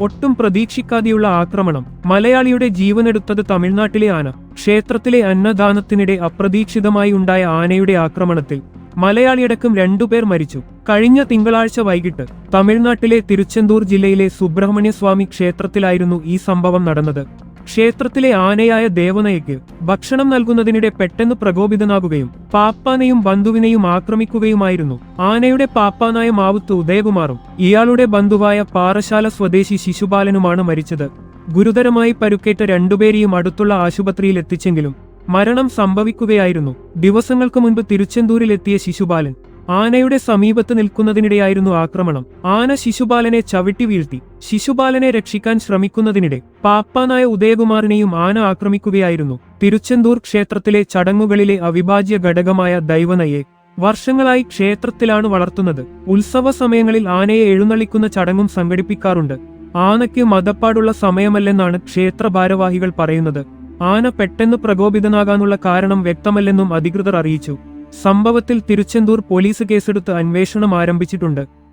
ഒട്ടും പ്രതീക്ഷിക്കാതെയുള്ള ആക്രമണം. മലയാളിയുടെ ജീവനെടുത്തത് തമിഴ്നാട്ടിലെ ആന. ക്ഷേത്രത്തിലെ അന്നദാനത്തിനിടെ അപ്രതീക്ഷിതമായി ഉണ്ടായ ആനയുടെ ആക്രമണത്തിൽ മലയാളിയടക്കം രണ്ടുപേർ മരിച്ചു. കഴിഞ്ഞ തിങ്കളാഴ്ച വൈകിട്ട് തമിഴ്നാട്ടിലെ തിരുച്ചെന്തൂർ ജില്ലയിലെ സുബ്രഹ്മണ്യസ്വാമി ക്ഷേത്രത്തിലായിരുന്നു ഈ സംഭവം നടന്നത്. ക്ഷേത്രത്തിലെ ആനയായ ദേവനയ്ക്ക് ഭക്ഷണം നൽകുന്നതിനിടെ പെട്ടെന്ന് പ്രകോപിതനാകുകയും പാപ്പാനെയും ബന്ധുവിനെയും ആക്രമിക്കുകയുമായിരുന്നു. ആനയുടെ പാപ്പാനായ മാവുത്ത് ഉദയകുമാറും ഇയാളുടെ ബന്ധുവായ പാറശാല സ്വദേശി ശിശുപാലനുമാണ് മരിച്ചത്. ഗുരുതരമായി പരുക്കേറ്റ രണ്ടുപേരെയും അടുത്തുള്ള ആശുപത്രിയിൽ എത്തിച്ചെങ്കിലും മരണം സംഭവിക്കുകയായിരുന്നു. ദിവസങ്ങൾക്ക് മുൻപ് തിരുച്ചെന്തൂരിലെത്തിയ ശിശുപാലൻ ആനയുടെ സമീപത്ത് നിൽക്കുന്നതിനിടെയായിരുന്നു ആക്രമണം. ആന ശിശുപാലനെ ചവിട്ടി വീഴ്ത്തി. ശിശുപാലനെ രക്ഷിക്കാൻ ശ്രമിക്കുന്നതിനിടെ പാപ്പാനായ ഉദയകുമാറിനെയും ആന ആക്രമിക്കുകയായിരുന്നു. തിരുച്ചെന്തൂർ ക്ഷേത്രത്തിലെ ചടങ്ങുകളിലെ അവിഭാജ്യ ഘടകമായ ദൈവനയെ വർഷങ്ങളായി ക്ഷേത്രത്തിലാണ് വളർത്തുന്നത്. ഉത്സവ സമയങ്ങളിൽ ആനയെ എഴുന്നള്ളിക്കുന്ന ചടങ്ങും സംഘടിപ്പിക്കാറുണ്ട്. ആനയ്ക്ക് മതപ്പാടുള്ള സമയമല്ലെന്നാണ് ക്ഷേത്ര ഭാരവാഹികൾ പറയുന്നത്. ആന പെട്ടെന്ന് പ്രകോപിതനാകാനുള്ള കാരണം വ്യക്തമല്ലെന്നും അധികൃതർ അറിയിച്ചു. സംഭവത്തിൽ തിരുച്ചെന്തൂർ പോലീസ് കേസെടുത്ത് അന്വേഷണം ആരംഭിച്ചിട്ടുണ്ട്